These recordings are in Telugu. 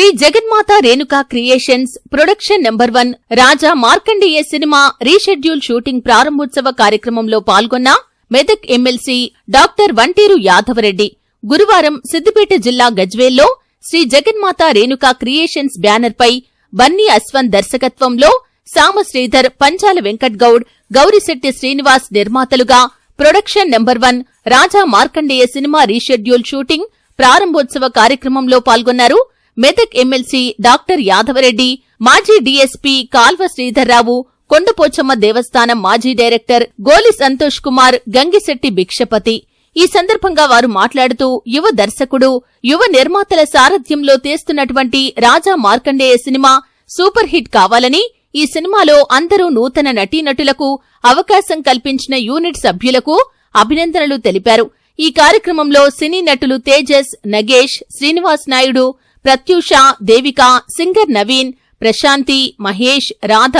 Sri Jaganmata Renuka creations production number one Raja Markandeya cinema reschedule shooting ప్రారంభోత్సవ కార్యక్రమంలో పాల్గొన్న మెదక్ ఎమ్మెల్సీ డాక్టర్ వంటేరు యాదవరెడ్డి. గురువారం సిద్దిపేట జిల్లా గజ్వేల్లో శ్రీ జగన్మాత రేణుకా క్రియేషన్స్ బ్యానర్ పై బన్నీ అస్వన్ దర్శకత్వంలో Samasridhar Panchala Venkat Goud Gourisetti Srinivas నిర్మాతలుగా production number one Raja Markandeya cinema reschedule shooting ప్రారంభోత్సవ కార్యక్రమంలో పాల్గొన్నారు. మెదక్ ఎమ్మెల్సీ డాక్టర్ యాదవరెడ్డి మాజీ డీఎస్పీ కాల్వ శ్రీధర్రావు కొండపోచమ్మ దేవస్థానం మాజీ డైరెక్టర్ గోలి సంతోష్ కుమార్ గంగిశెట్టి భిక్షపతి. ఈ సందర్భంగా వారు మాట్లాడుతూ యువ దర్శకుడు యువ నిర్మాతల సారథ్యంలో తీస్తున్నటువంటి Raja Markandeya cinema super hit కావాలని ఈ సినిమాలో అందరూ నూతన నటీనటులకు అవకాశం కల్పించిన యూనిట్ సభ్యులకు అభినందనలు తెలిపారు. ఈ కార్యక్రమంలో సినీ నటులు తేజస్ నగేష్ శ్రీనివాస్ నాయుడు ప్రత్యూష దేవిక సింగర్ నవీన్ ప్రశాంతి మహేష్ రాధ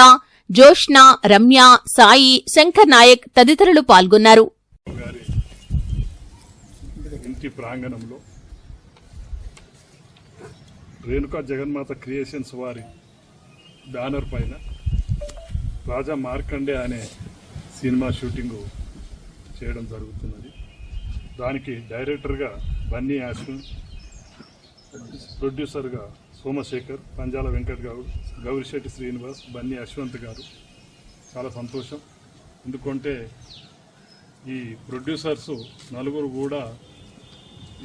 జోష్న రమ్య సాయి శంకర్ నాయక్ తదితరులు పాల్గొన్నారు. ఇంటి ప్రాంగణంలో రేణుకా జగన్మాత క్రియేషన్స్ వారి బ్యానర్ పైన రాజా మార్కండే అనే సినిమా షూటింగ్ చేయడం జరుగుతున్నది. దానికి డైరెక్టర్గా బన్నీ యాస్మిన్ ప్రొడ్యూసర్గా సోమశేఖర్ పంజాల వెంకట్ గౌడ్ గౌరిశెట్టి శ్రీనివాస్ బన్నీ అశ్వంత్ గారు. చాలా సంతోషం. ఎందుకంటే ఈ ప్రొడ్యూసర్స్ నలుగురు కూడా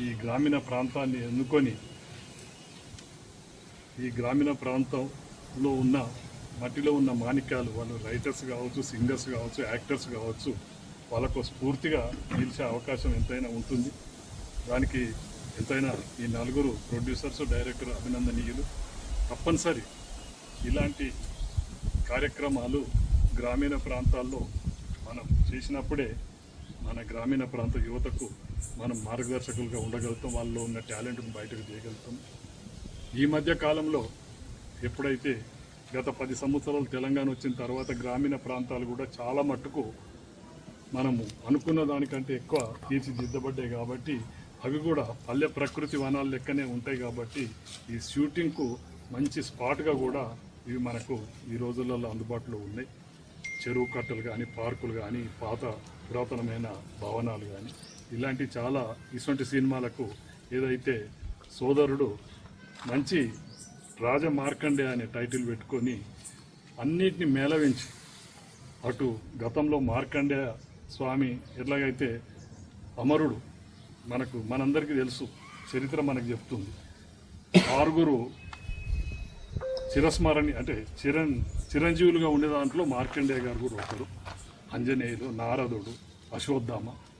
ఈ గ్రామీణ ప్రాంతాన్ని ఎన్నుకొని ఈ గ్రామీణ ప్రాంతంలో ఉన్న మట్టిలో ఉన్న మాణిక్యాలు వాళ్ళు రైటర్స్ కావచ్చు సింగర్స్ కావచ్చు యాక్టర్స్ కావచ్చు వాళ్ళకు స్ఫూర్తిగా నిలిచే అవకాశం ఎంతైనా ఉంటుంది. దానికి ఎంతైనా ఈ నలుగురు ప్రొడ్యూసర్స్ డైరెక్టర్ అభినందనీయులు తప్పనిసరి ఇలాంటి కార్యక్రమాలు గ్రామీణ ప్రాంతాల్లో మనం చేసినప్పుడే మన గ్రామీణ ప్రాంత యువతకు మనం మార్గదర్శకులుగా ఉండగలుగుతాం. వాళ్ళలో ఉన్న టాలెంట్ను బయటకు తీయగలుగుతాం. ఈ మధ్య కాలంలో ఎప్పుడైతే గత పది సంవత్సరాలు తెలంగాణ వచ్చిన తర్వాత గ్రామీణ ప్రాంతాలు కూడా చాలా మట్టుకు మనము అనుకున్న దానికంటే ఎక్కువ తీర్చిదిద్దబడ్డాయి కాబట్టి అవి కూడా పల్లె ప్రకృతి వనాల లెక్కనే ఉంటాయి కాబట్టి ఈ షూటింగ్కు మంచి స్పాట్గా కూడా ఇవి మనకు ఈ రోజులలో అందుబాటులో ఉన్నాయి. చెరువు కట్టలు కానీ పార్కులు కానీ పాత పురాతనమైన భవనాలు కానీ ఇలాంటి చాలా ఇటువంటి సినిమాలకు ఏదైతే సోదరుడు మంచి రాజ మార్కండే అనే టైటిల్ పెట్టుకొని అన్నిటిని మేళవించి అటు గతంలో మార్కండేయ స్వామి ఎట్లాగైతే అమరుడు మనకు మనందరికీ తెలుసు చరిత్ర మనకు చెప్తుంది. ఆరుగురు చిరస్మరణి అంటే చిరం చిరంజీవులుగా ఉండే దాంట్లో మార్కండేయ గారు కూడా ఒకరు అంజనేయుడు నారదుడు అశ్వత్థామ.